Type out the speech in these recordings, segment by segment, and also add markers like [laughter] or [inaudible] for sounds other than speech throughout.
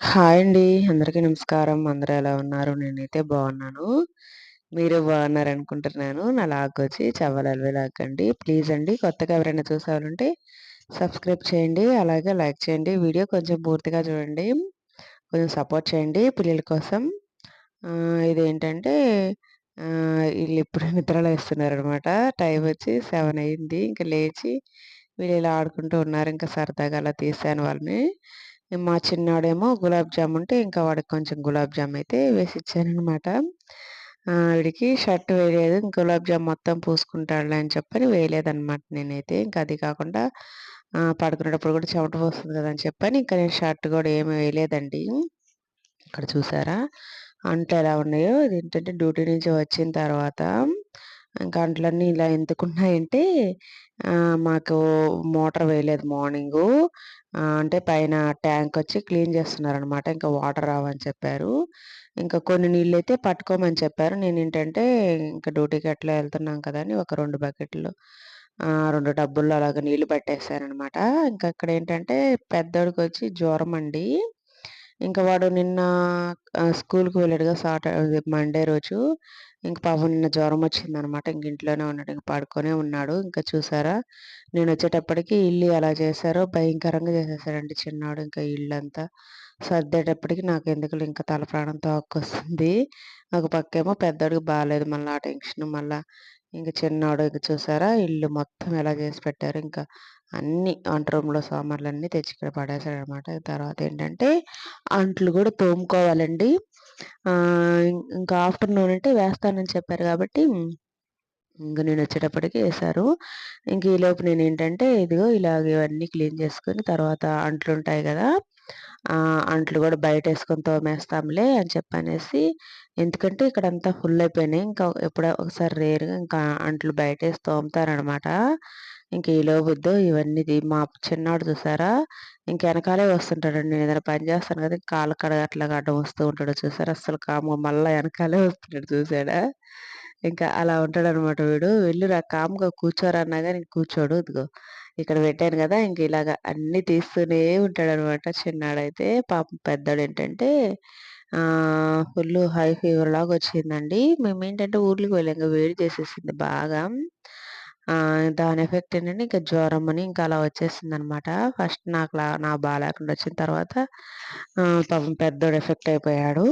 Hi అండి. అందరికీ నమస్కారం. అందరూ ఎలా ఉన్నారు? నేనైతే బాగున్నాను. మీరు బాగున్నారనుకుంటున్నాను. నా లాగొచ్చి వచ్చి లాగ్ అండి. ప్లీజ్ అండి కొత్తగా ఎవరైనా చూసారంటే సబ్స్క్రైబ్ చేయండి. అలాగే లైక్ చేయండి. వీడియో కొంచెం పూర్తిగా చూడండి. కొంచెం సపోర్ట్ చేయండి పిల్లల కోసం. ఇదేంటంటే వీళ్ళు ఇప్పుడు నిద్రలో వేస్తున్నారు అనమాట టైం వచ్చి సెవెన్ అయింది. ఇంకా లేచి వీళ్ళు ఇలా ఆడుకుంటూ ఉన్నారు. ఇంకా సరదాగా అలా తీసాను వాళ్ళని. మా చిన్నాడేమో గులాబ్ జామ్ ఉంటే ఇంకా వాడికి కొంచెం గులాబ్ జామ్ అయితే వేసి ఇచ్చానమాట వీడికి షర్ట్ వేయలేదు. గులాబ్ జామ్ మొత్తం పూసుకుంటాడులే అని చెప్పని వేయలేదన్నమాట నేనైతే. ఇంకా అది కాకుండా పడుకునేటప్పుడు కూడా చెమట పోస్తుంది కదా అని చెప్పని ఇంకా నేను షర్ట్ కూడా ఏమి వేయలేదండి. ఇక్కడ చూసారా అంట్లు ఎలా ఉన్నాయో ఇదేంటంటే డ్యూటీ నుంచి వచ్చిన తర్వాత ఇంకా ఇలా ఎందుకున్నాయంటే మాకు మోటార్ వేయలేదు మార్నింగు. అంటే పైన ట్యాంక్ వచ్చి క్లీన్ చేస్తున్నారనమాట. ఇంకా వాటర్ రావని చెప్పారు. ఇంకా కొన్ని నీళ్ళు అయితే పట్టుకోమని చెప్పారు. నేను ఏంటంటే ఇంకా డ్యూటీకి ఎట్లా వెళ్తున్నాం కదా అని ఒక రెండు బకెట్లు ఆహ్, 2 టబ్బుల్లో అలాగా ఇక్కడ ఏంటంటే ఇంకా వచ్చి జ్వరం అండి ఇంకా వాడు నిన్న స్కూల్కి వెళ్ళాడుగా సాటర్డే మండే రోజు. ఇంక పాపం నిన్న జ్వరం వచ్చిందనమాట ఇంక ఇంట్లోనే ఉన్నాడు. ఇంక పడుకొనే ఉన్నాడు. ఇంకా చూసారా నేను వచ్చేటప్పటికి ఇల్లు ఎలా చేశారో భయంకరంగా చేసేసాడండి చిన్నాడు ఇంకా ఇల్లంతా సర్దేటప్పటికి ఎందుకు ఇంకా తల ప్రాణం తోక్కొస్తుంది. ఒక పక్కేమో పెద్దోడికి బాగాలేదు మళ్ళీ ఆ టెన్షన్ మళ్ళీ ఇంకా చిన్నోడు ఇంక చూసారా ఇల్లు మొత్తం ఎలా చేసి పెట్టారు ఇంకా అన్నీ వంట రూమ్‌లో సామాన్లన్నీ తెచ్చి ఇక్కడ పడేసారనమాట తర్వాత ఏంటంటే అంట్లు కూడా తోముకోవాలండి. ఇంకా ఆఫ్టర్‌నూన్ అంటే వేస్తానని చెప్పారు కాబట్టి ఇంక నేనొచ్చేటప్పటికి వేశారు ఇంక ఈలోపు నేనేంటంటే ఇదిగో ఇలాగ ఇవన్నీ క్లీన్ చేసుకొని తర్వాత అంట్లుంటాయి ఉంటాయి కదా అంట్లు బయట వేసుకొని తోమేస్తాంలే అని చెప్పనేసి ఎందుకంటే ఇక్కడ అంతా ఫుల్ అయిపోయినాయి. ఇంకా ఎప్పుడో ఒకసారి రేర్‌గా ఇంకా అంట్లు బయట వేసి తోముతారనమాట. ఇంక ఈలోపు ఇద్దో ఇవన్నీ మా చిన్నవాడు చూసారా ఇంక వెనకాలే వస్తుంటాడండి. నేను ఏదైనా పని చేస్తాను కదా! కాళ్ళ కడగ అట్లా గడ్డం వస్తూ ఉంటాడు చూసారా అస్సలు కాముగా మళ్ళా వెనకాలే వస్తున్నాడు చూసాడా? ఇంకా అలా ఉంటాడనమాట వీడు. "వెళ్ళిరా కామ్‌గా కూర్చోరన్నా కానీ గాని కూర్చోడు. ఇదిగో ఇక్కడ పెట్టాను కదా ఇంక ఇలాగ అన్నీ తీస్తూనే ఉంటాడనమాట చిన్నాడైతే. పాపం పెద్దోడేంటంటే ఏంటంటే ఫుల్లు హై ఫీవర్ లాగా వచ్చిందండి. మేము ఏంటంటే ఊర్లోకి వెళ్ళాం. వేడి చేసేసింది బాగా. దాని ఎఫెక్ట్ ఏంటంటే ఇంకా జ్వరం అని ఇంకా అలా వచ్చేసింది అనమాట ఫస్ట్ నాకులా నాకు బాగాలేకుండా వచ్చిన తర్వాత పాపం పెద్దోడు ఎఫెక్ట్ అయిపోయాడు.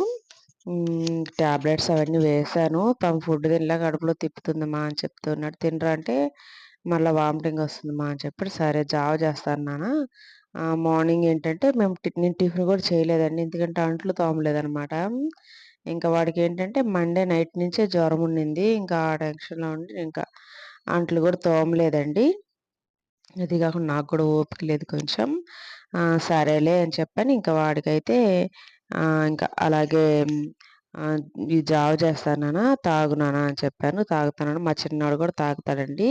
టాబ్లెట్స్ అవన్నీ వేశాను. పాపం ఫుడ్ తినలే కడుపులో తిప్పుతుందమ్మా అని చెప్తున్నాడు. తినరా అంటే మళ్ళీ వామిటింగ్ వస్తుందమ్మా అని చెప్పాడు. సరే జావ చేస్తాను నాన్న. మార్నింగ్ ఏంటంటే మేము నేను టిఫిన్ కూడా చేయలేదండి. ఎందుకంటే అంట్లు తోమలేదనమాట. ఇంకా వాడికి ఏంటంటే మండే నైట్ నుంచే జ్వరం ఉండింది. ఇంకా ఆ టెన్షన్‌లో ఉండి ఇంకా అంట్లు కూడా తోమలేదండి. అది కాకుండా నాకు కూడా ఓపిక లేదు కొంచెం. సరేలే అని చెప్పాను ఇంకా వాడికైతే ఇంకా అలాగే "ఈ జావ చేస్తానా తాగునానా అని చెప్పాను. తాగుతానని మా చిన్నవాడు కూడా తాగుతాడండి.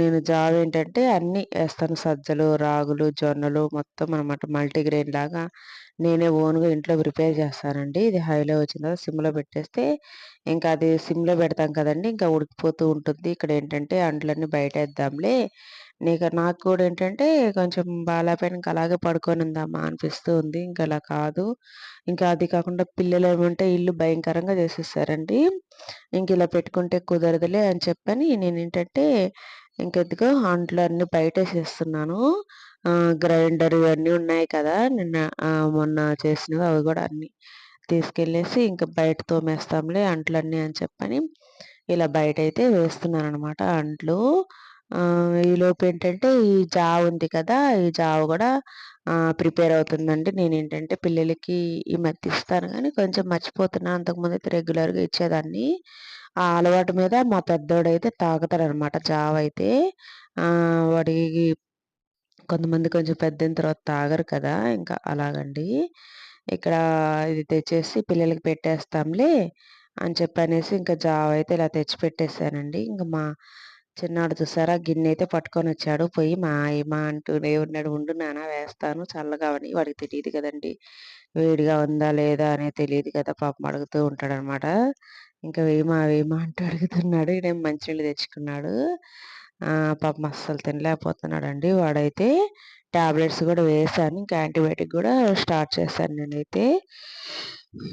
నేను జావ ఏంటంటే అన్నీ వేస్తాను సజ్జలు, రాగులు, జొన్నలు మొత్తం అనమాట. మల్టీగ్రెయిన్ లాగా నేనే ఓన్‌గా ఇంట్లో ప్రిపేర్ చేస్తానండి. ఇది హైలో వచ్చిన తర్వాత సిమ్‌లో పెట్టేస్తే ఇంకా అది సిమ్‌లో పెడతాం కదండి ఇంకా ఉడికిపోతూ ఉంటుంది. ఇక్కడ ఏంటంటే అంట్లన్నీ బయటేద్దాంలే నీకు నాకు కూడా ఏంటంటే కొంచెం బాలపైన ఇంకా అలాగే పడుకొనుందామా అనిపిస్తూ ఉంది. ఇంక అలా కాదు. ఇంకా అది కాకుండా పిల్లలు ఏమంటే ఇల్లు భయంకరంగా చేసేసారండి. ఇంక ఇలా పెట్టుకుంటే కుదరదులే అని చెప్పని నేను ఏంటంటే ఇంక అంట్లో అన్ని బయటేసేస్తున్నాను. గ్రైండర్ ఇవన్నీ ఉన్నాయి కదా! నిన్న మొన్న చేసినవి అవి కూడా అన్నీ తీసుకెళ్ళేసి ఇంకా బయట తోమేస్తాంలే అంట్లన్నీ అని చెప్పని ఇలా బయట అయితే వేస్తున్నాను అనమాట అంట్లు. ఈలోపు ఏంటంటే ఈ జావ ఉంది కదా! ఈ జావ కూడా ప్రిపేర్ అవుతుందండి. నేను ఏంటంటే పిల్లలకి ఈ మధ్య ఇస్తాను కానీ కొంచెం మర్చిపోతున్నా. అంతకుముందయితే రెగ్యులర్‌గా ఇచ్చేదాన్ని. ఆ అలవాటు మీద మా పెద్దోడైతే తాగుతాడనమాట జావ అయితే. వాడికి కొంతమంది కొంచెం పెద్దయిన తర్వాత తాగరు కదా! ఇంకా అలాగండి. ఇక్కడ ఇది తెచ్చేసి పిల్లలకి పెట్టేస్తాంలే అని చెప్పి అనేసి ఇంకా జావ అయితే ఇలా తెచ్చి పెట్టేసానండి ఇంకా మా చిన్నాడు చూసారా గిన్నె అయితే పట్టుకొని వచ్చాడు పొయ్యి మా మా అంటూనే ఉన్నాడు. ఉండు నాన్న వేస్తాను చల్లగా అని వాడికి తెలియదు కదండీ! వేడిగా ఉందా లేదా అనేది తెలియదు కదా! పాపం అడుగుతూ ఉంటాడనమాట. ఇంకా వేయమా వేయమా అంటూ అడుగుతున్నాడు. ఈయన మంచినీళ్ళు తెచ్చుకున్నాడు. పాపం అస్సలు తినలేకపోతున్నాడండి వాడైతే. టాబ్లెట్స్ కూడా వేసాను ఇంకా యాంటీబయాటిక్ కూడా స్టార్ట్ చేశాను నేనైతే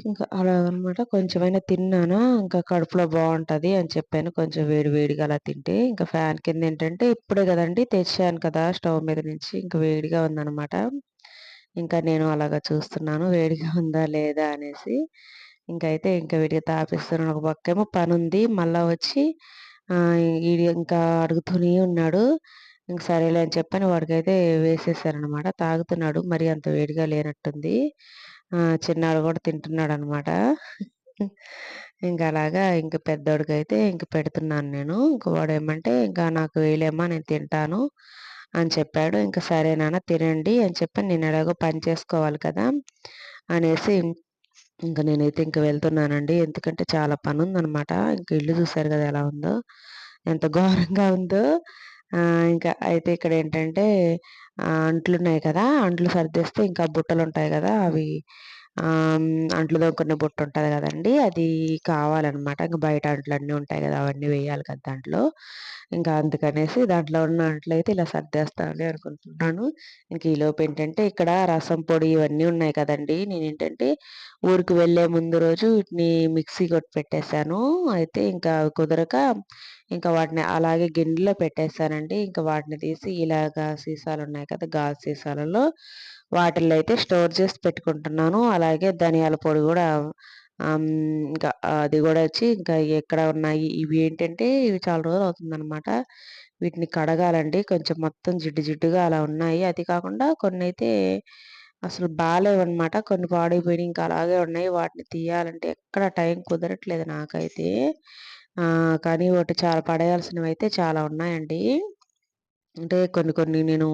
ఇంకా అలాగనమాట కొంచెమైనా తిన్నానా ఇంకా కడుపులో బాగుంటుంది అని చెప్పాను. కొంచెం వేడి వేడిగా అలా తింటే ఇంకా ఫ్యాన్ కింద ఏంటంటే ఇప్పుడే కదండి తెచ్చాను కదా స్టవ్ మీద నుంచి ఇంకా వేడిగా ఉందనమాట ఇంకా నేను అలాగా చూస్తున్నాను వేడిగా ఉందా లేదా అనేసి. ఇంకైతే ఇంకా వేడిగా తాపిస్తున్నాను. ఒక పక్కేమో పని ఉంది మళ్ళా వచ్చి ఇంకా అడుగుతూనే ఉన్నాడు. ఇంక సరేలే అని చెప్పని వాడికైతే వేసేసారనమాట తాగుతున్నాడు మరి అంత వేడిగా లేనట్టుంది. చిన్నాడు కూడా తింటున్నాడు అనమాట ఇంకా అలాగా ఇంక పెద్దోడికి అయితే ఇంక పెడుతున్నాను నేను. ఇంక వాడు ఏమంటే ఇంకా నాకు వేయలేమ్మా నేను తింటాను అని చెప్పాడు. ఇంకా సరే నాన్న తినండి అని చెప్పి నేను ఎలాగో పని చేసుకోవాలి కదా! అనేసి ఇంకా నేనైతే ఇంక వెళ్తున్నానండి. ఎందుకంటే చాలా పని ఉందనమాట ఇంక ఇల్లు చూసారు కదా ఎలా ఉందో ఎంత ఘోరంగా ఉందో. ఇంకా అయితే ఇక్కడ ఏంటంటే అంట్లు ఉన్నాయి కదా అంట్లు సర్దేస్తే ఇంకా బుట్టలు ఉంటాయి కదా అవి అంట్లు దొంకునే బుట్ట ఉంటుంది కదండి అది కావాలన్నమాట. ఇంకా బయట అంట్లు అన్నీ ఉంటాయి కదా అవన్నీ వేయాలి కదా దాంట్లో. ఇంకా అందుకనేసి దాంట్లో ఉన్న అంట్లు అయితే ఇలా సర్దేస్తామని అనుకుంటున్నాను. ఇంక ఈలోపు ఏంటంటే ఇక్కడ రసం పొడి ఇవన్నీ ఉన్నాయి కదండి. నేను ఏంటంటే ఊరికి వెళ్ళే ముందు రోజు వీటిని మిక్సీ కొట్టి పెట్టేశాను అయితే ఇంకా కుదరక ఇంకా వాటిని అలాగే గిన్నెలో పెట్టేశానండి ఇంకా వాటిని తీసి ఇలాగా సీసాలు ఉన్నాయి కదా గాజు సీసాలలో వాటిల్లో అయితే స్టోర్ చేసి పెట్టుకుంటున్నాను. అలాగే ధనియాల పొడి కూడా ఇంకా అది కూడా వచ్చి ఇంకా ఎక్కడ ఉన్నాయి ఇవి ఏంటంటే ఇవి చాలా రోజులు అవుతుందన్నమాట. వీటిని కడగాలండి. కొంచెం మొత్తం జిడ్డు జిడ్డుగా అలా ఉన్నాయి. అది కాకుండా కొన్ని అయితే అసలు బాగాలేవన్నమాట కొన్ని పాడైపోయినాయి. ఇంకా అలాగే ఉన్నాయి. వాటిని తీయాలంటే ఎక్కడ టైం కుదరట్లేదు నాకైతే. కానీ ఒకటి చాలా పడేయాల్సినవి అయితే చాలా ఉన్నాయండి. అంటే కొన్ని కొన్ని నేను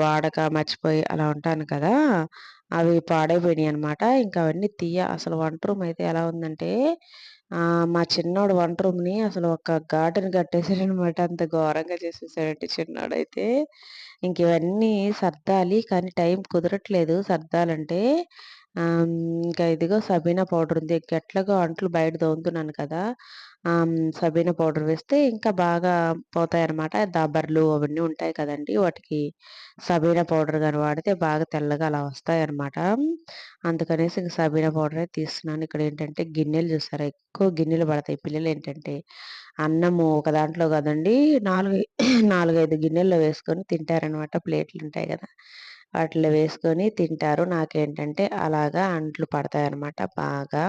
వాడక మర్చిపోయి అలా ఉంటాను కదా! అవి పాడైపోయినాయి అనమాట ఇంకా అవన్నీ తీయ. అసలు వంట రూమ్ అయితే ఎలా ఉందంటే మా చిన్నోడు వంట రూమ్ని అసలు ఒక గార్డెన్ కట్టేశాడనమాట అంత ఘోరంగా చేసేసాడంటే చిన్నోడైతే. ఇంక ఇవన్నీ సర్దాలి కానీ టైం కుదరట్లేదు. సర్దాలంటే ఇంకా ఇదిగో సబీనా పౌడర్ ఉంది. ఎట్లాగో అంట్లు బయట తోముతున్నాను కదా. సబీనా పౌడర్ వేస్తే ఇంకా బాగా పోతాయన్నమాట. దబ్బర్లు అవన్నీ ఉంటాయి కదండి. వాటికి సబీనా పౌడర్ కానీ వాడితే బాగా తెల్లగా అలా వస్తాయన్నమాట. అందుకనేసి ఇంక సబీనా పౌడరే తీస్తున్నాను. ఇక్కడ ఏంటంటే గిన్నెలు చూసారా? ఎక్కువ గిన్నెలు పడతాయి పిల్లలు ఏంటంటే. అన్నము ఒక దాంట్లో కదండి. నాలుగు [clears throat] నాలుగైదు గిన్నెల్లో వేసుకొని తింటారనమాట ప్లేట్లు ఉంటాయి కదా. వాటిలో వేసుకొని తింటారు. నాకేంటంటే అలాగా అంట్లు పడతాయి అనమాట బాగా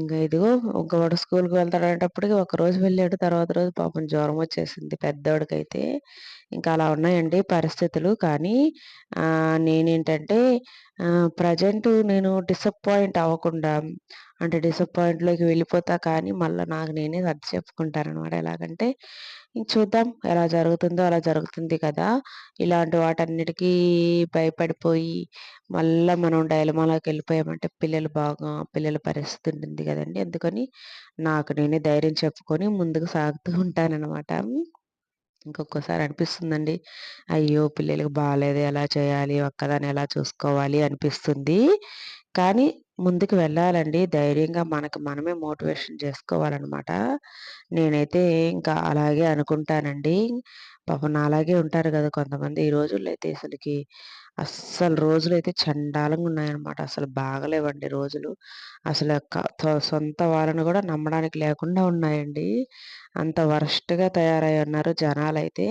ఇంకా ఇదిగో ఇంకా స్కూల్కి వెళ్తాడేటప్పటికి ఒక రోజు వెళ్ళాడు తర్వాత రోజు పాపం జ్వరం వచ్చేసింది పెద్దోడికైతే. ఇంకా అలా ఉన్నాయండి పరిస్థితులు. కానీ నేనేంటంటే ప్రజెంట్ నేను డిసప్పాయింట్ అవ్వకుండా అంటే డిసప్పాయింట్లోకి వెళ్ళిపోతా కానీ మళ్ళీ నాకు నేనే సర్ది చెప్పుకుంటాను అనమాట ఎలాగంటే చూద్దాం ఎలా జరుగుతుందో అలా జరుగుతుంది కదా. ఇలాంటి వాటన్నిటికీ భయపడిపోయి మళ్ళీ మనం డైలమాలోకి వెళ్ళిపోయామంటే పిల్లలు బాగా పిల్లల పరిస్థితి ఉంటుంది కదండి. అందుకని నాకు నేనే ధైర్యం చెప్పుకొని ముందుకు సాగుతూ ఉంటానన్నమాట. ఇంకొకసారి అనిపిస్తుందండి అయ్యో పిల్లలకి బాగాలేదు ఎలా చేయాలి ఒక్కదాన్ని ఎలా చూసుకోవాలి అనిపిస్తుంది. కానీ ముందుకు వెళ్ళాలండి. ధైర్యంగా మనకు మనమే మోటివేషన్ చేసుకోవాలన్నమాట. నేనైతే ఇంకా అలాగే అనుకుంటానండి. పాపం అలాగే ఉంటారు కదా కొంతమంది ఈ రోజుల్లో అయితే అసలుకి. అస్సలు రోజులు అయితే చండాలంగా ఉన్నాయన్నమాట. అసలు బాగలేవండి రోజులు. అసలు సొంత వాళ్ళని కూడా నమ్మడానికి లేకుండా ఉన్నాయండి. అంత వరస్ట్గా తయారై ఉన్నారు జనాలైతే.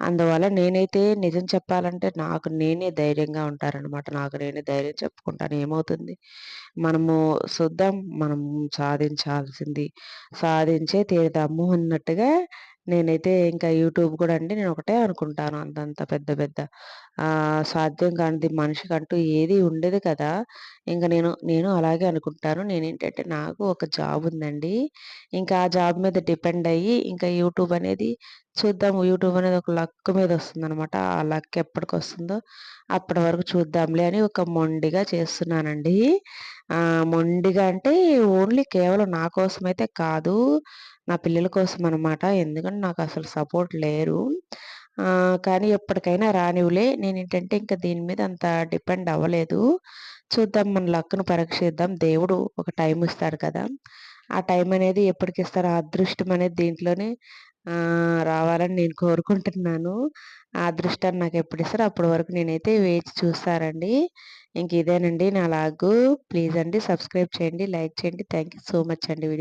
అందువల్ల నేనైతే నిజం చెప్పాలంటే నాకు నేనే ధైర్యంగా ఉంటారనమాట నాకు నేనే ధైర్యం చెప్పుకుంటాను. ఏమవుతుంది? మనము చూద్దాం మనం సాధించాల్సింది. సాధించే తీరుదాము అన్నట్టుగా నేనైతే ఇంకా యూట్యూబ్ కూడా అండి నేను ఒకటే అనుకుంటాను అంతంత పెద్ద పెద్ద. సాధ్యం కానిది మనిషికంటూ ఏది ఉండేది కదా! ఇంకా నేను నేను అలాగే అనుకుంటాను. నేనేంటంటే నాకు ఒక జాబ్ ఉందండి. ఇంకా ఆ జాబ్ మీద డిపెండ్ అయ్యి ఇంకా యూట్యూబ్ అనేది చూద్దాం యూట్యూబ్ అనేది ఒక లక్ మీద వస్తుంది అనమాట ఆ లక్ ఎప్పటికి వస్తుందో అప్పటి వరకు చూద్దాంలే అని ఒక మొండిగా చేస్తున్నానండి. మొండిగా అంటే ఓన్లీ కేవలం నా కోసం అయితే కాదు. నా పిల్లల కోసం అనమాట ఎందుకంటే నాకు అసలు సపోర్ట్ లేరు. కానీ ఎప్పటికైనా రానివ్వలే. నేను ఏంటంటే ఇంకా దీని మీద అంత డిపెండ్ అవ్వలేదు. చూద్దాం మన లక్ను పరీక్షిద్దాం. దేవుడు ఒక టైం ఇస్తాడు కదా. ఆ టైం అనేది ఎప్పటికి ఇస్తారో? అదృష్టం అనేది దీంట్లోనే రావాలని నేను కోరుకుంటున్నాను. ఆ అదృష్టాన్ని నాకు ఎప్పుడు ఇస్తారు? అప్పటి వరకు నేనైతే వేచి చూస్తారండి ఇంక ఇదేనండి నా లాగు. ప్లీజ్ అండి సబ్స్క్రైబ్ చేయండి లైక్ చేయండి. థ్యాంక్ యూ సో మచ్ అండి